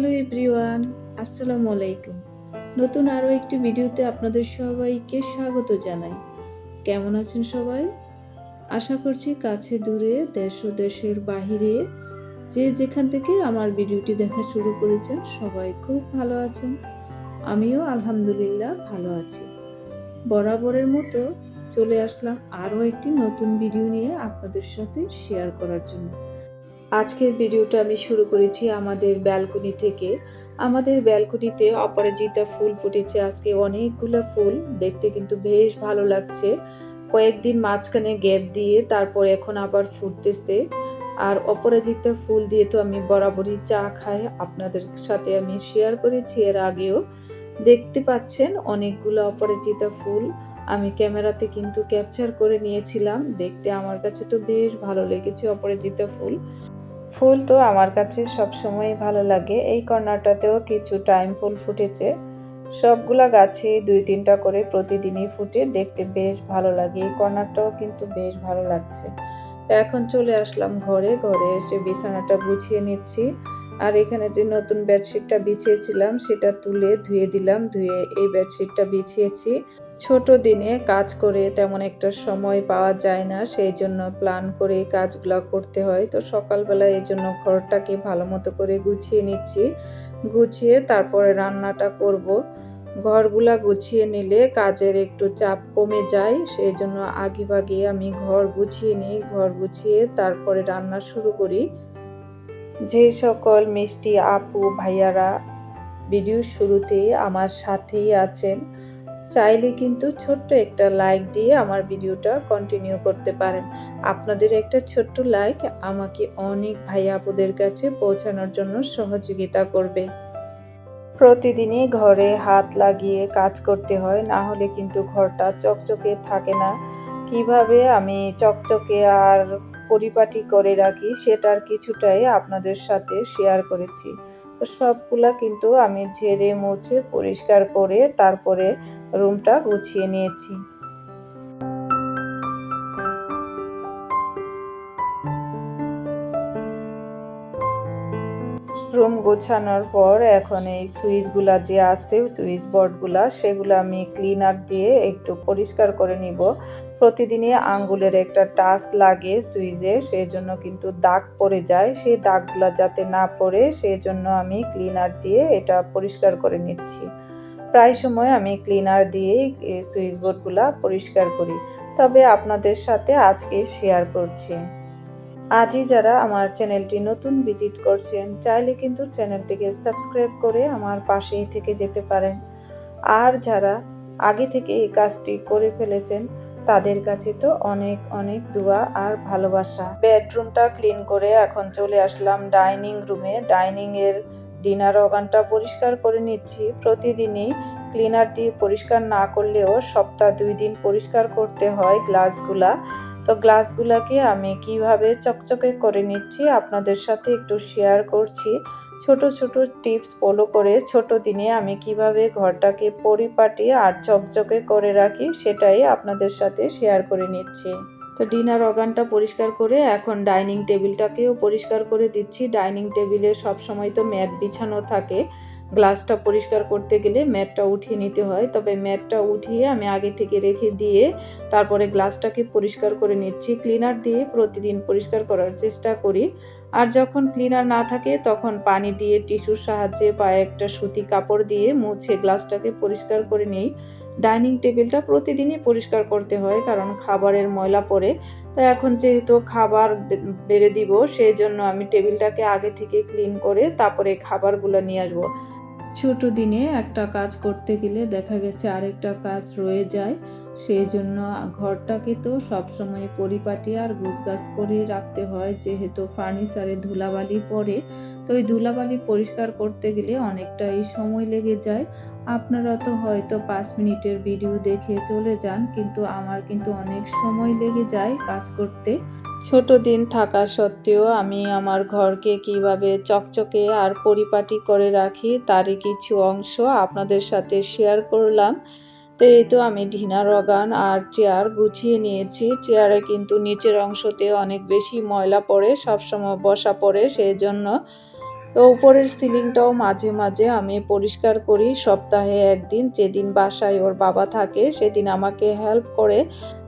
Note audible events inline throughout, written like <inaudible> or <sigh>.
Hello everyone, আসসালামু আলাইকুম। নতুন আরও একটি ভিডিওতে আপনাদের সবাইকে স্বাগত জানাই। কেমন আছেন সবাই? আশা করছি কাছে দূরে, দেশ ও দেশের বাহিরে যে যেখান থেকে আমার ভিডিওটি দেখা শুরু করেছেন সবাই খুব ভালো আছেন। আমিও আলহামদুলিল্লাহ ভালো আছি। বরাবরের মতো চলে আসলাম আরও একটি নতুন ভিডিও নিয়ে আপনাদের সাথে শেয়ার করার জন্য। আজকের ভিডিওটা আমি শুরু করেছি আমাদের ব্যালকনি থেকে। আমাদের ব্যালকনিতে অপরাজিতা ফুল ফুটেছে। আজকে অনেকগুলো ফুল, দেখতে কিন্তু বেশ ভালো লাগছে। কয়েকদিন মাঝখানে গ্যাপ দিয়ে তারপর এখন আবার ফুটতেছে। আর অপরাজিতা ফুল দিয়ে তো আমি বরাবরই চা খাই। আপনাদের সাথে আমি শেয়ার করেছি এর আগেও। দেখতে পাচ্ছেন অনেকগুলো অপরাজিতা ফুল। আমি ক্যামেরাতে কিন্তু ক্যাপচার করে নিয়েছিলাম। দেখতে আমার কাছে তো বেশ ভালো লেগেছে অপরাজিতা ফুল। ফুল তো আমার কাছে সব সময় ভালো লাগে। এই কর্নারটাতেও কিছু টাইম ফুল ফুটেছে। সবগুলা গাছে দুই তিনটা করে প্রতিদিনই ফুটে। দেখতে বেশ ভালো লাগে। এই কর্নারটাও কিন্তু বেশ ভালো লাগছে। এখন চলে আসলাম ঘরে। ঘরে এসে বিছানাটা গুছিয়ে নিচ্ছি। আর এখানে যে নতুন বেডশিটটা বিছিয়েছিলাম, সেটা তুলে ধুয়ে দিলাম। ধুয়ে এই বেডশিটটা বিছিয়েছি। ছোট দিনে কাজ করে তেমন একটা সময় পাওয়া যায় না, সেই জন্য প্ল্যান করে কাজগুলো করতে হয়। তো সকালবেলা এই জন্য ঘরটাকে ভালো মতো করে গুছিয়ে নিচ্ছি। গুছিয়ে তারপরে রান্নাটা করব। ঘরগুলা গুছিয়ে নিলে কাজের একটু চাপ কমে যায়, সেই জন্য আগে ভাগে আমি ঘর গুছিয়ে নিই। ঘর গুছিয়ে তারপরে রান্না শুরু করি। যে সকল মিষ্টি আপু, ভাইয়ারা ভিডিও শুরুতে আমার সাথেই আছেন। চাইলে কিন্তু ছোট্ট একটা লাইক দিয়ে আমার ভিডিওটা কন্টিনিউ করতে পারেন। আপনাদের একটা ছোট্ট লাইক আমাকে অনেক ভাই আপুদের কাছে পৌঁছানোর জন্য সহযোগিতা করবে। প্রতিদিনই ঘরে হাত লাগিয়ে কাজ করতে হয়, না হলে কিন্তু ঘরটা চকচকে থাকে না। কীভাবে আমি চকচকে আর পরিপাটি করে রাখি, সেটার কিছুটাই আপনাদের সাথে শেয়ার করেছি। সবগুলা কিন্তু আমি ঝেড়ে মুছে পরিষ্কার করে তারপরে রুমটা গুছিয়ে নিয়েছি। রুম গোছানোর পর এখন এই সুইচগুলা যে আছে, সুইচ বোর্ডগুলা, সেগুলো আমি ক্লিনার দিয়ে একটু পরিষ্কার করে নিব। প্রতিদিনই আঙ্গুলের একটা টাচ লাগে সুইচে সেই জন্য কিন্তু দাগ পড়ে যায়। সেই দাগগুলো যাতে না পড়ে সেই জন্য আমি ক্লিনার দিয়ে এটা পরিষ্কার করে নিচ্ছি। প্রায় সময় আমি ক্লিনার দিয়েই সুইচ বোর্ডগুলো পরিষ্কার করি। তবে আপনাদের সাথে আজকে শেয়ার করছি। আজই যারা আমার চ্যানেলটি নতুন ভিজিট করছেন, চাইলে কিন্তু চ্যানেলটিকে সাবস্ক্রাইব করে আমার পাশেই থেকে যেতে পারেন। আর যারা আগে থেকে এই কাজটি করে ফেলেছেন, তাদের কাছে তো অনেক অনেক দোয়া আর ভালোবাসা। বেডরুমটা ক্লিন করে এখন চলে আসলাম ডাইনিং রুমে। ডাইনিং এর ডিনার অগানটা পরিষ্কার করে নিচ্ছি। প্রতিদিনই ক্লিনার দিয়ে পরিষ্কার না করলেও সপ্তাহ দুই দিন পরিষ্কার করতে হয় গ্লাসগুলা। তো গ্লাসগুলাকে আমি কীভাবে চকচকে করে নিচ্ছি আপনাদের সাথে একটু শেয়ার করছি। ছোট ছোট টিপস ফলো করে ছোট দিনে আমি কীভাবে ঘরটাকে পরিপাটি আর চকচকে করে রাখি সেটাই আপনাদের সাথে শেয়ার করে নিচ্ছি। তো ডিনার অগানটা পরিষ্কার করে এখন ডাইনিং টেবিলটাকেও পরিষ্কার করে দিচ্ছি। ডাইনিং টেবিলে সব সময় তো ম্যাট বিছানো থাকে। গ্লাসটা পরিষ্কার করতে গেলে ম্যাটটা উঠিয়ে নিতে হয়। তবে ম্যাটটা উঠিয়ে আমি আগে থেকে রেখে দিয়ে তারপরে গ্লাসটাকে পরিষ্কার করে নিচ্ছি। ক্লিনার দিয়ে প্রতিদিন পরিষ্কার করার চেষ্টা করি। আর যখন ক্লিনার না থাকে, তখন পানি দিয়ে টিস্যুর সাহায্যে বা একটা সুতি কাপড় দিয়ে মুছে গ্লাসটাকে পরিষ্কার করে নিই। ডাইনিং টেবিলটা প্রতিদিনই পরিষ্কার করতে হয়, কারণ খাবারের ময়লা পড়ে। তো এখন যেহেতু খাবার বেড়ে দিব, সেই জন্য আমি টেবিলটাকে আগে থেকে ক্লিন করে তারপরে খাবারগুলো নিয়ে আসব। ছোট দিনে একটা কাজ করতে গেলে দেখা গেছে আরেকটা কাজ রয়ে যায়। সেই জন্য ঘরটাকে তো সবসময় পরিপাটি আর গুছগাছ করে রাখতে হয়। যেহেতু ফার্নিচারে ধুলাবালি পড়ে, তো ওই ধুলাবালি পরিষ্কার করতে গেলে অনেকটাই সময় লেগে যায়। আপনারা তো হয়তো পাঁচ মিনিটের ভিডিও দেখে চলে যান, কিন্তু আমার কিন্তু অনেক সময় লেগে যায় কাজ করতে। ছোট দিন থাকা সত্ত্বেও আমি আমার ঘরকে কীভাবে চকচকে আর পরিপাটি করে রাখি তারই কিছু অংশ আপনাদের সাথে শেয়ার করলাম। তো এই তো আমি ঢিনা রগান আর চেয়ার গুছিয়ে নিয়েছি। চেয়ারে কিন্তু নিচের অংশতে অনেক বেশি ময়লা পড়ে, সবসময় বসা পড়ে সেই জন্য তো উপরের সিলিংটাও মাঝে মাঝে আমি পরিষ্কার করি। সপ্তাহে একদিন যেদিন বাসায় ওর বাবা থাকে সেদিন আমাকে হেল্প করে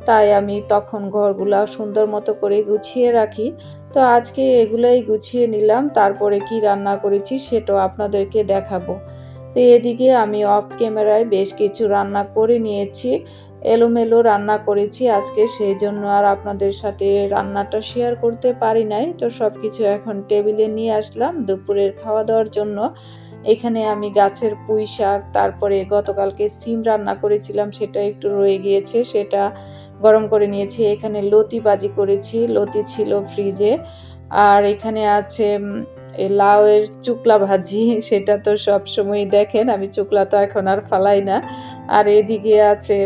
তাই আমি তখন ঘরগুলা সুন্দর মতো করে গুছিয়ে রাখি। তো আজকে এগুলাই গুছিয়ে নিলাম, তারপরে কি রান্না করেছি সেটাও আপনাদেরকে দেখাবো। তো এদিকে আমি অফ ক্যামেরায় বেশ কিছু রান্না করে নিয়েছি, এলোমেলো রান্না করেছি আজকে, সেই জন্য আর আপনাদের সাথে রান্নাটা শেয়ার করতে পারি নাই। তো সব কিছু এখন টেবিলে নিয়ে আসলাম দুপুরের খাওয়া দাওয়ার জন্য। এখানে আমি গাছের পুঁই শাক, তারপরে গতকালকে সিম রান্না করেছিলাম, সেটা একটু রয়ে গিয়েছে, সেটা গরম করে নিয়েছি, এখানে লতি বাজি করেছি, লতি ছিল ফ্রিজে আর এখানে আছে লাউয়ের চুকলা ভাজি, <laughs> সেটা তো সব সময় দেখেন, আমি চুকলা তো এখন আর ফালাই না। আর এদিকে আছে,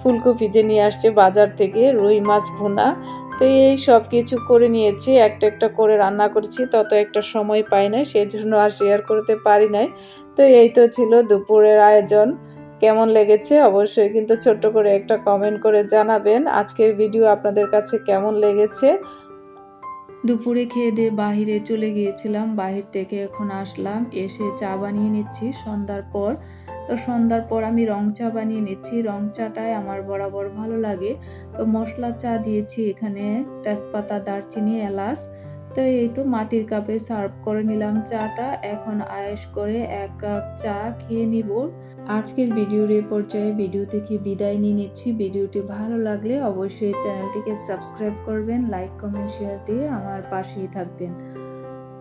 ফুলকপি যে নিয়ে আসছে বাজার থেকে, রুই মাছ ভুনা। তো এই সব কিছু করে নিয়েছি, একটা একটা করে রান্না করেছি, তত একটা সময় পাই নাই সেই জন্য আর শেয়ার করতে পারি নাই। তো এই তো ছিল দুপুরের আয়োজন। কেমন লেগেছে অবশ্যই কিন্তু ছোট্ট করে একটা কমেন্ট করে জানাবেন আজকের ভিডিও আপনাদের কাছে কেমন লেগেছে? দুপুরে খেয়ে দিয়ে বাহিরে চলে গিয়েছিলাম, বাহির থেকে এখন আসলাম, এসে চা বানিয়ে নিচ্ছি সন্ধ্যার পর। তো সন্ধ্যার পর আমি রং চা বানিয়ে নিচ্ছি, রং চাটাই আমার বরাবর ভালো লাগে। তো মশলা চা দিয়েছি এখানে তেজপাতা, দারচিনি, এলাচ। তো এই তো মাটির কাপে সার্ভ করে নিলাম চাটা। এখন আয়েস করে এক কাপ চা খেয়ে নিব। আজকের ভিডিওর এ পর্যায়ে ভিডিও থেকে বিদায় নিয়ে নিচ্ছি। ভিডিওটি ভালো লাগলে অবশ্যই চ্যানেলটিকে সাবস্ক্রাইব করবেন, লাইক, কমেন্ট, শেয়ার দিয়ে আমার পাশেই থাকবেন।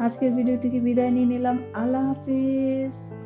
আজকের ভিডিও থেকে বিদায় নিয়ে নিলাম। আল্লাহ হাফিজ।